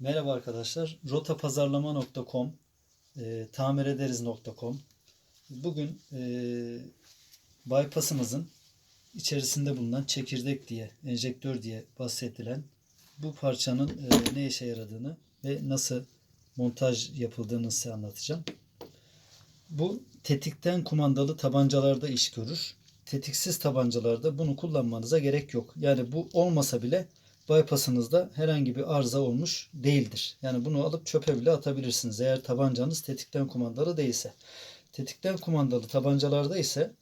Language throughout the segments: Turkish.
Merhaba arkadaşlar. rotapazarlama.com e, tamirederiz.com Bugün e, bypass'ımızın içerisinde bulunan çekirdek diye, enjektör diye bahsedilen bu parçanın e, ne işe yaradığını ve nasıl montaj yapıldığını size anlatacağım. Bu tetikten kumandalı tabancalarda iş görür. Tetiksiz tabancalarda bunu kullanmanıza gerek yok. Yani bu olmasa bile bypass'ınızda herhangi bir arıza olmuş değildir. Yani bunu alıp çöpe bile atabilirsiniz eğer tabancanız tetikten kumandalı değilse. Tetikten kumandalı tabancalarda ise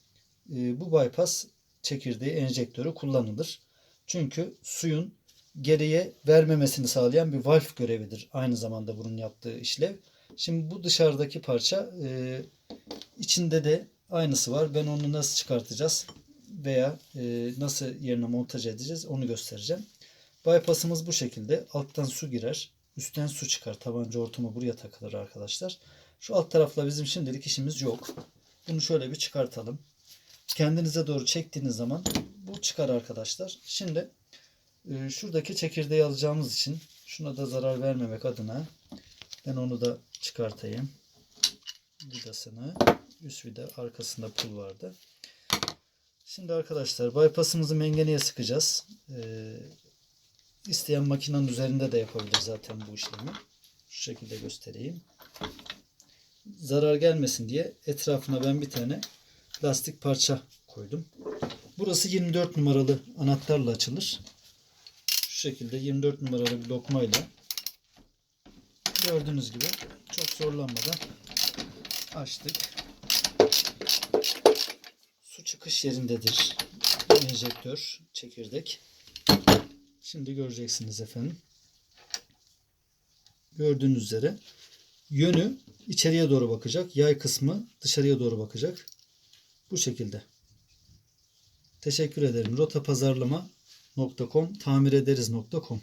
e, bu bypass çekirdeği enjektörü kullanılır. Çünkü suyun geriye vermemesini sağlayan bir valf görevidir. Aynı zamanda bunun yaptığı işlev. Şimdi bu dışarıdaki parça e, içinde de aynısı var. Ben onu nasıl çıkartacağız veya e, nasıl yerine montaj edeceğiz onu göstereceğim. Bypass'ımız bu şekilde. Alttan su girer. Üstten su çıkar. Tabanca hortumu buraya takılır arkadaşlar. Şu alt tarafla bizim şimdilik işimiz yok. Bunu şöyle bir çıkartalım. Kendinize doğru çektiğiniz zaman bu çıkar arkadaşlar. Şimdi e, şuradaki çekirdeği alacağımız için şuna da zarar vermemek adına ben onu da çıkartayım. Vidasını üst vida arkasında pul vardı. Şimdi arkadaşlar bypass'ımızı mengeneye sıkacağız. Ee, isteyen makinenin üzerinde de yapabilir zaten bu işlemi. Şu şekilde göstereyim. Zarar gelmesin diye etrafına ben bir tane lastik parça koydum. Burası 24 numaralı anahtarla açılır. Şu şekilde 24 numaralı bir lokmayla gördüğünüz gibi çok zorlanmadan açtık. Su çıkış yerindedir. Enjektör, çekirdek. Şimdi göreceksiniz efendim. Gördüğünüz üzere yönü içeriye doğru bakacak. Yay kısmı dışarıya doğru bakacak. Bu şekilde. Teşekkür ederim. rotapazarlama.com tamirederiz.com